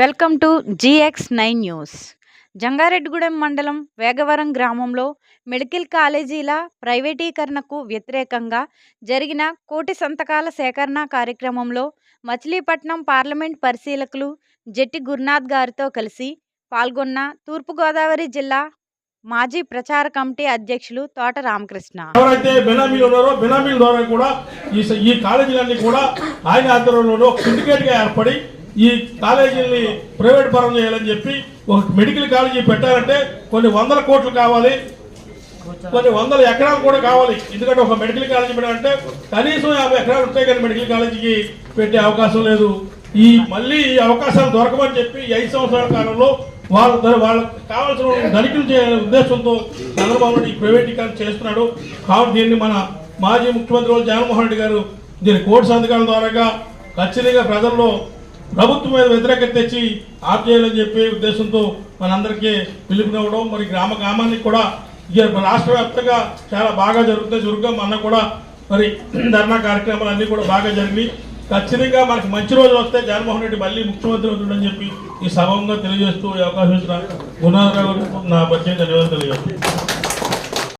Welcome to GX nine news. Jangareddygudem మండలం వేగవరం గ్రామంలో medical కాలేజీల ప్రైవేటీకరణకు వ్యతిరేకంగా జరిగిన కోటి సంతకాల సేకరణ కార్యక్రమంలో మచిలీపట్నం పార్లమెంట్ పరిశీలకులు జెట్టి గురునాథ్ గారితో కలిసి పాల్గొన్న తూర్పుగోదావరి జిల్లా మాజీ ప్రచార కమిటీ అధ్యక్షులు తోట రామకృష్ణ. ఎవరైతే బెనామీలు ఉన్నారో బెనామీల ద్వారా కూడా ఈ కాలేజీలన్నీ కూడా ఆయన ఆధ్వర్యంలోనే సిండికేట్గా ఏర్పడి ఈ కాలేజీల్ని ప్రైవేట్ పరం చేయాలని చెప్పి ఒక మెడికల్ కాలేజీ పెట్టాలంటే కొన్ని వందల కోట్లు కావాలి. కొన్ని వందల ఎకరాలు కూడా కావాలి. ఎందుకంటే ఒక మెడికల్ కాలేజీ పెట్టాలంటే కనీసం యాభై ఎకరాలు ఉంటాయి కానీ మెడికల్ కాలేజీకి పెట్టే అవకాశం లేదు. ఈ మళ్ళీ ఈ అవకాశాలు దొరకమని చెప్పి ఐదు సంవత్సరాల కాలంలో వాళ్ళ వాళ్ళకి కావాల్సిన ధనికులు చేయాలనే ఉద్దేశంతో చంద్రబాబు నాయుడు ఈ ప్రైవేటీకరణ చేస్తున్నాడు. కాబట్టి దీన్ని మన మాజీ ముఖ్యమంత్రి జగన్మోహన్ రెడ్డి గారు దీని కోర్టు సంతకాల ద్వారాగా ఖచ్చితంగా ప్రజల్లో ప్రభుత్వం మీద వ్యతిరేకత తెచ్చి ఆప్ చేయాలని చెప్పే ఉద్దేశంతో మనందరికీ పిలుపునివ్వడం మరి గ్రామ గ్రామానికి కూడా రాష్ట్ర వ్యాప్తంగా చాలా బాగా జరుగుతుంది. చురుగ్గా మొన్న కూడా మరి ధర్నా కార్యక్రమాలు అన్నీ కూడా బాగా జరిగినాయి. ఖచ్చితంగా మనకి మంచి రోజు వస్తే జగన్మోహన్ రెడ్డి మళ్ళీ ముఖ్యమంత్రి అవుతుందని చెప్పి ఈ సభంగా తెలియజేస్తూ ఈ అవకాశం ఇచ్చిన గుణారావు నా ప్రత్యేక ధన్యవాదాలు తెలియజేస్తాను